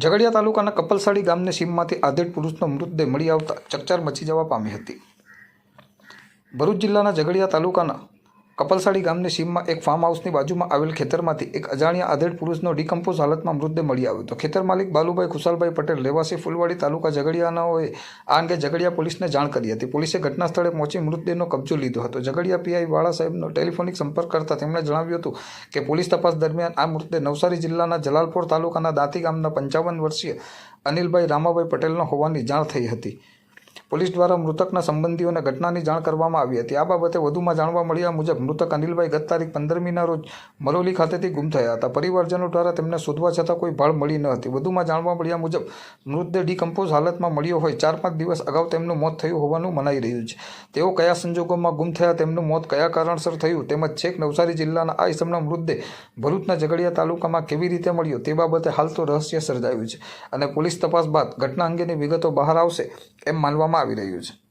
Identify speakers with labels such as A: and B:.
A: ઝઘડિયા તાલુકાના કપલસાડી ગામની સીમમાંથી આધેડ પુરુષનો મૃતદેહ મળી આવતા ચકચાર મચી જવા પામી હતી. ભરૂચ જિલ્લાના ઝઘડિયા તાલુકાના કપલસાડી ગામની સીમમાં એક ફાર્મ હાઉસની બાજુમાં આવેલ ખેતરમાંથી એક અજાણ્યા આધેડ પુરુષનો ડિકમ્પોઝ હાલતમાં મૃતદેહ મળી આવ્યો હતો. ખેતર માલિક બાલુભાઈ ખુશાલભાઈ પટેલ, રહેવાસી ફૂલવાડી તાલુકા ઝઘડિયાનાઓએ આ અંગે ઝઘડિયા પોલીસને જાણ કરી હતી. પોલીસે ઘટના સ્થળે પહોંચી મૃતદેહનો કબજો લીધો હતો. ઝઘડિયા પીઆઈ વાળા સાહેબનો ટેલિફોનિક સંપર્ક કરતા તેમણે જણાવ્યું હતું કે પોલીસ તપાસ દરમિયાન આ મૃતદેહ નવસારી જિલ્લાના જલાલપોર તાલુકાના દાંતી ગામના પંચાવન વર્ષીય અનિલભાઈ રામાભાઈ પટેલનો હોવાની જાણ થઈ હતી. પોલીસ દ્વારા મૃતકના સંબંધીઓને ઘટનાની જાણ કરવામાં આવી હતી. આ બાબતે વધુમાં જાણવા મળ્યા મુજબ, મૃતક અનિલભાઈ ગત તારીખ પંદરમીના રોજ મરોલી ખાતેથી ગુમ થયા હતા. પરિવારજનો દ્વારા તેમને શોધવા છતાં કોઈ ભાળ મળી ન હતી. વધુમાં જાણવા મળ્યા મુજબ, મૃતદેહ ડિકમ્પોઝ હાલતમાં મળ્યો હોય. ચાર પાંચ દિવસ અગાઉ તેમનું મોત થયું હોવાનું મનાઈ રહ્યું છે. તેઓ કયા સંજોગોમાં ગુમ થયા, તેમનું મોત કયા કારણસર થયું, તેમજ છેક નવસારી જિલ્લાના આ ઇસમના મૃતદેહ ભરૂચના ઝઘડિયા તાલુકામાં કેવી રીતે મળ્યો તે બાબતે હાલ તો રહસ્ય સર્જાયું છે અને પોલીસ તપાસ બાદ ઘટના અંગેની વિગતો બહાર આવશે. એમ માનવામાં આવી રહ્યું છે.